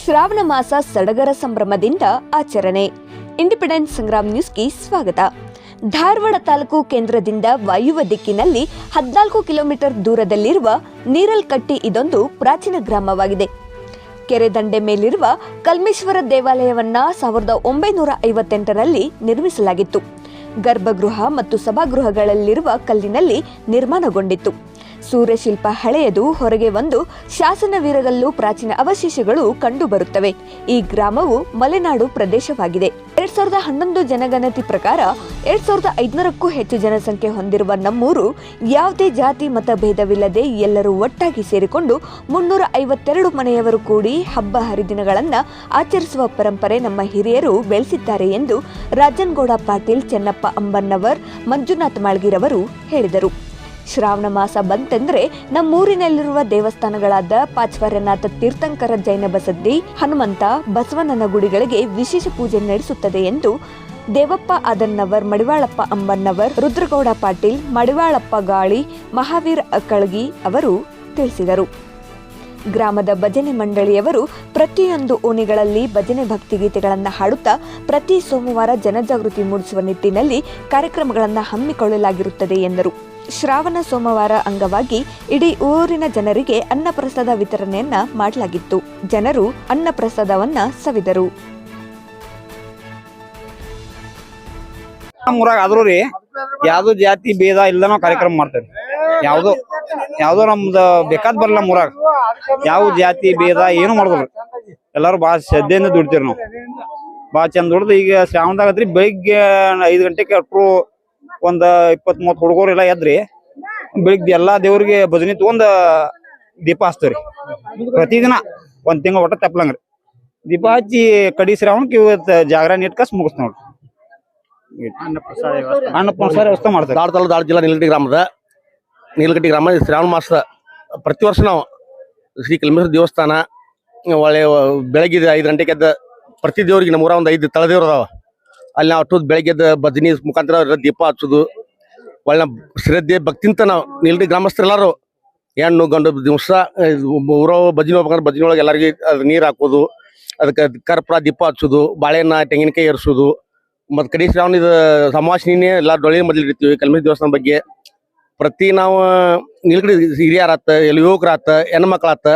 ಶ್ರಾವಣ ಮಾಸ ಸಡಗರ ಸಂಭ್ರಮದಿಂದ ಆಚರಣೆ. ಇಂಡಿಪೆಂಡೆನ್ಸ್ ಸಂಗ್ರಾಮ್ ನ್ಯೂಸ್ಗೆ ಸ್ವಾಗತ. ಧಾರವಾಡ ತಾಲೂಕು ಕೇಂದ್ರದಿಂದ ವಾಯುವ ದಿಕ್ಕಿನಲ್ಲಿ ಹದಿನಾಲ್ಕು ಕಿಲೋಮೀಟರ್ ದೂರದಲ್ಲಿರುವ ನೀರಲ್ಕಟ್ಟಿ ಇದೊಂದು ಪ್ರಾಚೀನ ಗ್ರಾಮವಾಗಿದೆ. ಕೆರೆ ದಂಡೆ ಮೇಲಿರುವ ಕಲ್ಮೇಶ್ವರ ದೇವಾಲಯವನ್ನ ಸಾವಿರದ ಒಂಬೈನೂರ ಐವತ್ತೆಂಟರಲ್ಲಿ ನಿರ್ಮಿಸಲಾಗಿತ್ತು. ಗರ್ಭಗೃಹ ಮತ್ತು ಸಭಾಗೃಹಗಳಲ್ಲಿರುವ ಕಲ್ಲಿನಲ್ಲಿ ನಿರ್ಮಾಣಗೊಂಡಿತ್ತು. ಸೂರ್ಯಶಿಲ್ಪ ಹಳೆಯದು ಹೊರಗೆ ಒಂದು ಶಾಸನ ವೀರಗಲ್ಲು ಪ್ರಾಚೀನ ಅವಶೇಷಗಳು ಕಂಡುಬರುತ್ತವೆ. ಈ ಗ್ರಾಮವು ಮಲೆನಾಡು ಪ್ರದೇಶವಾಗಿದೆ. ಎರಡ್ ಸಾವಿರದ ಹನ್ನೊಂದು ಜನಗಣತಿ ಪ್ರಕಾರ ಎರಡ್ ಸಾವಿರದ ಐದುನೂರಕ್ಕೂ ಹೆಚ್ಚು ಜನಸಂಖ್ಯೆ ಹೊಂದಿರುವ ನಮ್ಮೂರು ಯಾವುದೇ ಜಾತಿ ಮತ ಭೇದವಿಲ್ಲದೆ ಎಲ್ಲರೂ ಒಟ್ಟಾಗಿ ಸೇರಿಕೊಂಡು ಮುನ್ನೂರ ಐವತ್ತೆರಡು ಮನೆಯವರು ಕೂಡಿ ಹಬ್ಬ ಹರಿದಿನಗಳನ್ನ ಆಚರಿಸುವ ಪರಂಪರೆ ನಮ್ಮ ಹಿರಿಯರು ಬೆಳೆಸಿದ್ದಾರೆ ಎಂದು ರಾಜನ್ಗೌಡ ಪಾಟೀಲ್ ಚೆನ್ನಪ್ಪ ಅಂಬನ್ನವರ್ ಮಂಜುನಾಥ್ ಮಾಳ್ಗಿರವರು ಹೇಳಿದರು. ಶ್ರಾವಣ ಮಾಸ ಬಂತೆಂದ್ರೆ ನಮ್ಮೂರಿನಲ್ಲಿರುವ ದೇವಸ್ಥಾನಗಳಾದ ಪಾಚ್ವರ್ಯನಾಥ ತೀರ್ಥಂಕರ ಜೈನ ಬಸದ್ದಿ ಹನುಮಂತ, ಬಸವಣ್ಣನ ಗುಡಿಗಳಿಗೆ ವಿಶೇಷ ಪೂಜೆ ನಡೆಸುತ್ತದೆ ಎಂದು ದೇವಪ್ಪ ಅದನ್ನವರ್ ಮಡಿವಾಳಪ್ಪ ಅಂಬನ್ನವರ್ ರುದ್ರಗೌಡ ಪಾಟೀಲ್, ಮಡಿವಾಳಪ್ಪ ಗಾಳಿ, ಮಹಾವೀರ್ ಅಕ್ಕಳಗಿ ಅವರು ತಿಳಿಸಿದರು. ಗ್ರಾಮದ ಭಜನೆ ಮಂಡಳಿಯವರು ಪ್ರತಿಯೊಂದು ಓಣಿಗಳಲ್ಲಿ ಭಜನೆ ಭಕ್ತಿಗೀತೆಗಳನ್ನು ಹಾಡುತ್ತಾ ಪ್ರತಿ ಸೋಮವಾರ ಜನಜಾಗೃತಿ ಮೂಡಿಸುವ ನಿಟ್ಟಿನಲ್ಲಿ ಕಾರ್ಯಕ್ರಮಗಳನ್ನು ಹಮ್ಮಿಕೊಳ್ಳಲಾಗಿರುತ್ತದೆ ಎಂದರು. ಶ್ರಾವಣ ಸೋಮವಾರ ಅಂಗವಾಗಿ ಇಡೀ ಊರಿನ ಜನರಿಗೆ ಅನ್ನಪ್ರಸಾದ ವಿತರಣೆಯನ್ನ ಮಾಡಲಾಗಿತ್ತು. ಜನರು ಅನ್ನಪ್ರಸಾದವನ್ನ ಸವಿದರು. ನಮ್ಮೂರಾಗ ಆದ್ರೂ ರೀ, ಯಾವ್ದು ಜಾತಿ ಭೇದ ಇಲ್ಲ ಕಾರ್ಯಕ್ರಮ ಮಾಡ್ತೇವೆ ಯಾವ್ದು, ಯಾವ್ದೋ ನಮ್ದು ಬೇಕಾದ್ ಬರಲ್ಲ ನಮ್ಮೂರಾಗ ಯಾವ ಜಾತಿ ಭೇದ ಏನು ಮಾಡುದಿಲ್ಲ. ಎಲ್ಲಾರು ಬಾ ಶ್ರದ್ಧೆಯಿಂದ ದುಡ್ತೀವಿ ನಾವು. ಬಾ ಚಂದ ದುಡ್ದು ಈಗ ಶ್ರಾವಣದಾಗ ಐತ್ರಿ ಬೆಳಿಗ್ಗೆ ಐದು ಗಂಟೆಗೆ ಅಟ್ರು ಒಂದ್ ಇಪ್ಪತ್ ಮೂವತ್ ಹುಡುಗರು ಎಲ್ಲ ಎದ್ರಿ, ಬೆಳಿಗ್ಗೆ ಎಲ್ಲಾ ದೇವ್ರಿಗೆ ಭಜನೆ ತಗೊಂಡ್ ದೀಪ ಹಚ್ತೇವ್ರಿ. ಪ್ರತಿದಿನ ಒಂದ್ ತಿಂಗಳ ಒಟ್ಟ ತಪ್ಪಲಂಗ್ರಿ ದೀಪ ಹಚ್ಚಿ ಕಡಿ ಶ್ರಾವಣಕ್ಕೆ ಇವತ್ತು ಜಾಗರಣೆ ಇಟ್ಕಸ್ ಮುಗಿಸ್ ನೋಡ್ರಿ. ಅನ್ನ ಪ್ರಸಾದ ವ್ಯವಸ್ಥೆ ಮಾಡ್ತಾರೆ ದಾಳ ತಾಲೂಕು ಜಿಲ್ಲಾ ನೀಲಗಟ್ಟಿ ಗ್ರಾಮದ. ನೀಲಗಟ್ಟಿ ಗ್ರಾಮ ಶ್ರಾವಣ ಮಾಸದ ಪ್ರತಿ ವರ್ಷ ನಾವು ಶ್ರೀ ಕಲ್ಮೇಶ್ವರ ದೇವಸ್ಥಾನ, ಒಳ್ಳೆ ಬೆಳಗ್ಗೆ ಐದು ಗಂಟೆಗೆ ಪ್ರತಿ ದೇವ್ರಿಗೆ ನಮ್ಮೂರ ಒಂದು ಐದು ತಳದೇವ್ರು ಅದಾವ. ಅಲ್ಲಿ ನಾವು ಅಷ್ಟೊತ್ತು ಬೆಳಗ್ಗೆ ಎದ್ದ ಭಜನಿ ಮುಖಾಂತರ ದೀಪ ಹಚ್ಚೋದು. ಒಳ್ಳೆ ಶ್ರದ್ಧೆ ಭಕ್ತಿಂತ ನಾವು ನೀಲಗಟ್ಟಿ ಗ್ರಾಮಸ್ಥರೆಲ್ಲರೂ ಹೆಣ್ಣು ಗಂಡು ದಿವಸ ಊರ ಭಜನೆ ಹೋಗ್ಬೇಕಂದ್ರೆ ಭಜನೆ ಒಳಗೆ ಎಲ್ಲರಿಗೆ ಅದ್ ನೀರು ಹಾಕೋದು. ಅದಕ್ಕೆ ಕರ್ಪೂರ ದೀಪ ಹಚ್ಚೋದು ಬಾಳೆಹಣ್ಣ ತೆಂಗಿನಕಾಯಿ ಏರಿಸೋದು ಮತ್ತು ಕಡಿ ಶ್ರಾವಣದ ಸಮಾಶಿನೇ ಎಲ್ಲ ಡೊಳ್ಳಿ ಮೊದಲು ಇಡ್ತೀವಿ ಕಲ್ಮೇಶ್ ದೇವಸ್ಥಾನ ಬಗ್ಗೆ. ಪ್ರತಿ ನಾವು ನಿಲ್ಗಡೆ ಹಿರಿಯರಾತ ಎಲ್ಲ ಯುವಕರಾತ ಹೆಣ್ಮಕ್ಳಾತ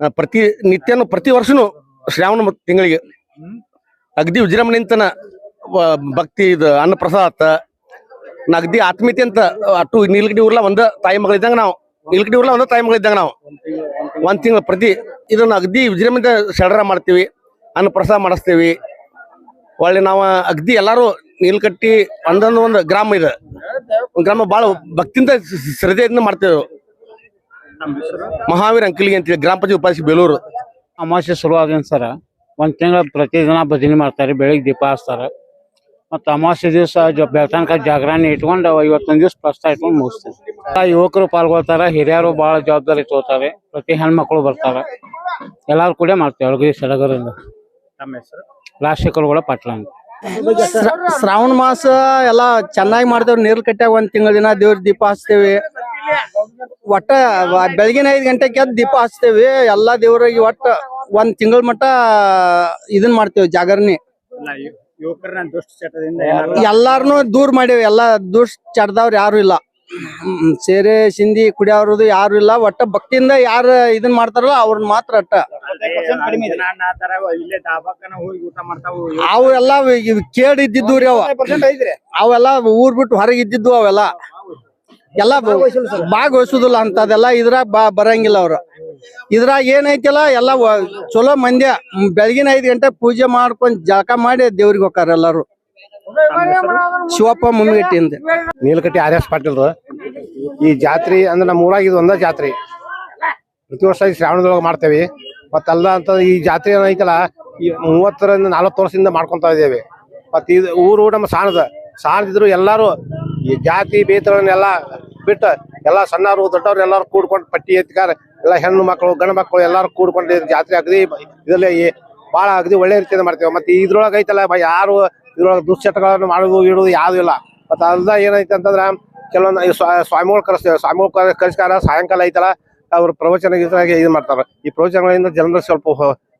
ಆತ ಪ್ರತಿ ನಿತ್ಯನು ಪ್ರತಿ ವರ್ಷನು ಶ್ರಾವಣ ತಿಂಗಳಿಗೆ ಅಗದಿ ವಿಜೃಂಭಣೆಂತನ ವ- ಭಕ್ತಿ ಇದು ಅನ್ನ ಪ್ರಸಾದ ಆತ ನಗದಿ ಆತ್ಮೀಯತೆ ಅಂತ ಅಟ್ಟು ನೀಲಗಡಿ ಊರ್ಲ ಒಂದ ತಾಯಿ ಮಗಳಿದ್ದಂಗ ನಾವು. ನೀಲಗಡಿ ಊರ್ಲ ಒಂದ ತಾಯಿ ಮಗಳಿದ್ದಂಗ ನಾವು. ಒಂದ್ ತಿಂಗಳ ಪ್ರತಿ ಇದನ್ನ ಅಗದಿ ವಿಜೃಂಭಣೆ ಸಡರ ಮಾಡ್ತೀವಿ ಅನ್ನ ಪ್ರಸಾದ ಮಾಡಿಸ್ತೀವಿ. ಒಳ್ಳೆ ನಾವು ಅಗದಿ ಎಲ್ಲಾರು ನೀಲ್ಕಟ್ಟಿ ಒಂದೊಂದು ಒಂದು ಗ್ರಾಮ ಇದೆ. ಒಂದ್ ಗ್ರಾಮ ಬಹಳ ಭಕ್ತಿಯಿಂದ ಶ್ರ- ಶ್ರದ್ಧೆಯಿಂದ ಮಾಡ್ತೇವೆ ಮಹಾವೀರ ಅಂಕಲಿಗೆ ಅಂತೇಳಿ, ಗ್ರಾಮ ಪಂಚಾಯತ್ ಉಪಾಧ್ಯಕ್ಷ ಬೇಲೂರು. ಅಮಾವಾಸ್ಯೆ ಶುರು ಆದ ಸರ, ಒಂದ್ ತಿಂಗಳ ಪ್ರತಿದಿನ ಭಜನೆ ಮಾಡ್ತಾರೆ, ಬೆಳಿಗ್ಗೆ ದೀಪ ಹಚ್ತಾರೆ ಮತ್ತ ಅಮಾವಾಸ್ಯ ದಿವಸ ಬೆಳ್ತನಕ ಜಾಗರಣೆ ಇಟ್ಕೊಂಡು ಇವತ್ತೊಂದ್ ದಿವಸ ಪ್ರಸ್ತಾವ ಇಟ್ಕೊಂಡು ಮುಗಿಸ್ತೀವಿ ಆ ಯುವಕರು ಪಾಲ್ಗೊಳ್ತಾರ ಹಿರಿಯರು ಬಹಳ ಜವಾಬ್ದಾರಿ ತಗೋತಾರೆ ಪ್ರತಿ ಹೆಣ್ಮಕ್ಳು ಬರ್ತಾರೆ. ಎಲ್ಲಾರು ಕೂಡ ಮಾಡ್ತೇವೆ ಅಳಗದಿ ಸಡಗರಿಂದ. ರಾಜಶೇಖರ್ ಕೂಡ ಪಟ್ಲ ಅಂತ. ಶ್ರಾವಣ ಮಾಸ ಎಲ್ಲಾ ಚೆನ್ನಾಗಿ ಮಾಡ್ತೇವೆ ನೀರ್ ಕಟ್ಟ್ಯಾಗ ಒಂದ್ ತಿಂಗಳ ದಿನ ದೇವ್ರ ದೀಪ ಹಚ್ತೇವಿ. ಒಟ್ಟ ಬೆಳಗಿನ ಐದ್ ಗಂಟೆಗೆ ಎದ್ದು ದೀಪ ಹಚ್ತೇವಿ ಎಲ್ಲಾ ದೇವ್ರಿಗೆ ಒಟ್ಟ ಒಂದ್ ತಿಂಗಳ ಮಟ್ಟ ಇದನ್ ಮಾಡ್ತೇವೆ ಜಾಗರಣೆ. ಯುವಕರನ್ನ ದುಷ್ಟ ಚಟದಿಂದ ಎಲ್ಲಾರ್ನು ದೂರ ಮಾಡೇವಿ. ಎಲ್ಲ ದುಷ್ಟ ಚಟದವ್ರು ಯಾರು ಇಲ್ಲ. ಸೇರೆ ಸಿಂಧಿ ಕುಡಿಯೋರದು ಯಾರು ಇಲ್ಲ. ಒಟ್ಟ ಭಕ್ತಿಯಿಂದ ಯಾರ ಇದನ್ ಮಾಡ್ತಾರಲ್ಲ ಅವ್ರನ್ನ ಮಾತ್ರ ಅಟ್ಟ. ಕಡಿಮೆ ಇದೆ. ಇಲ್ಲೇ ದಾಬಾಕನ ಹೋಗಿ ಊಟ ಮಾಡ್ತಾವು. ಅವೆಲ್ಲ ಕೇಳಿದ್ದಿದ್ದು ಕೇಡ್ ಇದ್ದಿದ್ದು ರೀ ಅವ. ಅವೆಲ್ಲ ಊರ್ ಬಿಟ್ಟು ಹೊರಗೆ ಇದ್ದಿದ್ದು ಅವೆಲ್ಲ. ಎಲ್ಲ ಭಾಗವಹಿಸುದಿಲ್ಲ ಅಂತದೆಲ್ಲ ಇದ್ರಾಗ ಬಾ ಬರಂಗಿಲ್ಲ ಅವ್ರು. ಇದ್ರಾಗ ಏನೈತಿಲ್ಲ ಎಲ್ಲ ವ- ಚಲೋ ಮಂದ್ಯ. ಬೆಳಗಿನ ಐದು ಗಂಟೆ ಪೂಜೆ ಮಾಡ್ಕೊಂಡ್ ಜಳಕ ಮಾಡಿ ದೇವ್ರಿಗೆ ಹೋಗಾರ ಎಲ್ಲಾರು. ಶಿವಪ್ಪ ಮುಮ್ಮಿಗಟ್ಟಿ ಅಂತ ನೀಲಕಟ್ಟಿ ಆರ್ ಎಸ್ ಪಾಟೀಲ್ ಈ ಜಾತ್ರೆ ಅಂದ್ರೆ ನಮ್ಮ ಊರಾಗ ಇದು ಒಂದ ಜಾತ್ರೆ. ಪ್ರತಿ ವರ್ಷ ಈ ಶ್ರಾವಣದೊಳಗೆ ಮಾಡ್ತೇವೆ. ಮತ್ತಲ್ಲ ಅಂತ ಈ ಜಾತ್ರೆ ಏನೈತಲ್ಲ ಈ ಮೂವತ್ತರಿಂದ ನಲವತ್ತು ವರ್ಷದಿಂದ ಮಾಡ್ಕೊಂತ ಇದ್ದೇವೆ. ಮತ್ತೆ ಇದು ಊರು ನಮ್ಮ ಸಾಣದ. ಸಾಣದಿದ್ರು ಎಲ್ಲಾರು ಈ ಜಾತಿ ಬೇತಗಳನ್ನೆಲ್ಲ ಬಿಟ್ಟು ಎಲ್ಲ ಸಣ್ಣವರು ದೊಡ್ಡವ್ರು ಎಲ್ಲರೂ ಕೂಡ್ಕೊಂಡು ಪಟ್ಟಿ ಎತ್ಕಾರ ಎಲ್ಲ ಹೆಣ್ಣು ಮಕ್ಕಳು, ಗಂಡು ಮಕ್ಕಳು ಎಲ್ಲರೂ ಕೂಡ್ಕೊಂಡು ಜಾತ್ರೆ ಅಗದಿ ಇದರಲ್ಲಿ ಭಾಳ ಅಗದಿ ಒಳ್ಳೆ ರೀತಿಯಿಂದ ಮಾಡ್ತೇವೆ. ಮತ್ತೆ ಇದ್ರೊಳಗೆ ಐತಲ್ಲ ಯಾರು ಇದ್ರೊಳಗೆ ದುಶ್ಚಟಗಳನ್ನು ಮಾಡೋದು ಇಡೋದು ಯಾವ್ದು ಇಲ್ಲ. ಮತ್ತೆ ಅಲ್ದ ಏನೈತೆ ಅಂತಂದ್ರ, ಕೆಲವೊಂದು ಸ್ವಾಮಿಗಳು ಕರೆಸ್ತೇವೆ ಸ್ವಾಮಿಗಳು ಕರೆಸ್ಕಾರ, ಸಾಯಂಕಾಲ ಐತಲ್ಲ, ಅವ್ರ ಪ್ರವಚನ ಇದು ಮಾಡ್ತಾರೆ. ಈ ಪ್ರವಚನಗಳಿಂದ ಜನರು ಸ್ವಲ್ಪ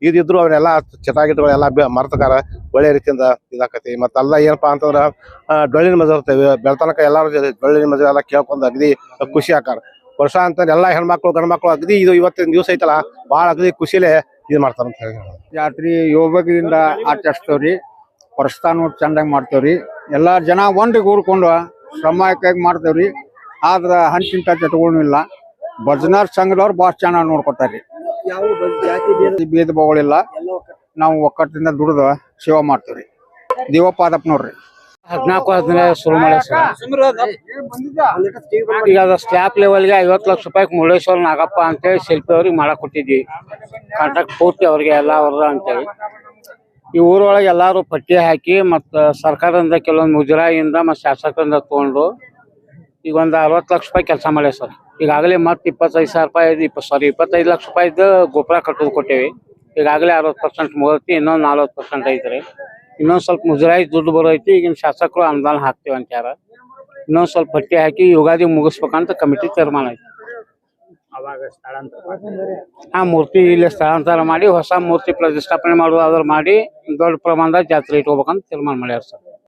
ಇದಿದ್ರು ಅವನ್ನೆಲ್ಲ ಚಟಾಗಿಟಗಳೆಲ್ಲ ಮರ್ತಕಾರ ಒಳ್ಳೆ ರೀತಿಯಿಂದ ಇದಾಕತಿ. ಮತ್ತ ಅಲ್ಲ ಏನಪ್ಪಾ ಅಂತಂದ್ರ ಡೊಳ್ಳಿನ ಮಜಾ ಇರ್ತೇವೆ. ಬೆಳ್ತನಕ ಎಲ್ಲಾರು ಡೊಳ್ಳಿನ ಮಜಾ ಎಲ್ಲ ಕೇಳ್ಕೊಂಡ್ ಅಗದಿ ಖುಷಿ ಆಕಾರ. ವರ್ಷ ಅಂತ ಎಲ್ಲಾ ಹೆಣ್ಮಕ್ಳು, ಗಂಡ್ಮಕ್ಳು ಅಗದಿ ಇದು ಇವತ್ತಿನ ದಿವಸ ಐತಲ್ಲ, ಭಾಳ ಅಗದಿ ಖುಷಿಲೇ ಇದು ಮಾಡ್ತಾರ ಅಂತ ಹೇಳಿ ಜಾತ್ರಿ ಯೋಗದಿಂದ ಆಚರಿಸ್ತೇವ್ರಿ. ಪ್ರಸ್ಥಾನ ಚಂದಾಗಿ ಮಾಡ್ತೇವ್ರಿ. ಎಲ್ಲ ಜನ ಒಂದಿಗೆ ಕೂರ್ಕೊಂಡು ಶ್ರಮಕ್ಕಾಗಿ ಮಾಡ್ತೇವ್ರಿ. ಆದ್ರ ಹಂಚಿಂತ ಚಟಗಳು ಇಲ್ಲ. ಭಜನಾರ್ ಸಂಘದವ್ರು ಭಾಳ ಚೆನ್ನಾಗಿ ನೋಡ್ಕೊತಾರ್ರಿ ಭೇದ ಭಾವಗಳಿಲ್ಲ. ನಾವು ಒಕ್ಕಟ್ಟಿಂದ ದುಡಿದ ಸೇವಾ ಮಾಡ್ತೇವ್ರಿ. ದೇವಪಾದಪ್ಪನವ್ರಿ ಹದಿನಾಲ್ಕು ಹದಿನೈದು ಶುರು ಮಾಡಿ ಈಗ ಅದ ಸ್ಲ್ಯಾಪ್ ಲೆವೆಲ್ಗೆ ಐವತ್ತು ಲಕ್ಷ ರೂಪಾಯಿ ಮುರುಳೇಶ್ವರ ನಾಗಪ್ಪ ಅಂತೇಳಿ ಶಿಲ್ಪಿ ಅವ್ರಿಗೆ ಮಾಡಕ್ ಕೊಟ್ಟಿದ್ವಿ. ಕಾಂಟ್ರಾಕ್ಟ್ ಪೂರ್ತಿ ಅವ್ರಿಗೆ ಎಲ್ಲ ಅವ್ರ ಅಂತೇಳಿ. ಈ ಊರೊಳಗೆ ಎಲ್ಲರೂ ಪಟ್ಟಿ ಹಾಕಿ ಮತ್ತು ಸರ್ಕಾರದಿಂದ ಕೆಲವೊಂದು ಮುಜರಾಯಿಯಿಂದ ಮತ್ತು ಶಾಸಕರಿಂದ ತಗೊಂಡು ಈಗ ಒಂದು ಅರವತ್ತು ಲಕ್ಷ ರೂಪಾಯಿ ಕೆಲಸ ಮಾಡ್ಯಾರ ಸರ್. ಈಗಾಗಲೇ ಮತ್ತೆ ಇಪ್ಪತ್ತೈದು ಸಾವಿರ ರೂಪಾಯಿ ಇಪ್ಪ ಸಾರಿ ಇಪ್ಪತ್ತೈದು ಲಕ್ಷ ರೂಪಾಯಿದು ಗೊಬ್ಬರ ಕಟ್ಟೋದು ಕೊಟ್ಟೇವಿ. ಈಗಾಗಲೇ ಅರವತ್ತು ಪರ್ಸೆಂಟ್ ಮುಗತಿ ಇನ್ನೊಂದು ನಲ್ವತ್ತು ಪರ್ಸೆಂಟ್ ಐತ್ರಿ. ಇನ್ನೊಂದ್ ಸ್ವಲ್ಪ ಮುಜರಾಯಿ ದುಡ್ಡು ಬರೋತಿ ಈಗಿನ ಶಾಸಕರು ಅನುದಾನ ಹಾಕ್ತೇವೆ ಅಂತಾರ ಇನ್ನೊಂದ್ ಸ್ವಲ್ಪ ಪಟ್ಟಿ ಹಾಕಿ ಯುಗಾದಿ ಮುಗಿಸ್ಬೇಕಂತ ಕಮಿಟಿ ತೀರ್ಮಾನ ಐತಿ. ಆ ಮೂರ್ತಿ ಇಲ್ಲಿ ಸ್ಥಳಾಂತರ ಮಾಡಿ ಹೊಸ ಮೂರ್ತಿ ಪ್ರತಿಷ್ಠಾಪನೆ ಮಾಡುವುದಾದ್ರು ಮಾಡಿ ದೊಡ್ಡ ಪ್ರಮಾಣದ ಜಾತ್ರೆ ಇಟ್ಕೋಬೇಕಂತ ತೀರ್ಮಾನ ಮಾಡ್ಯಾರ ಸರ್.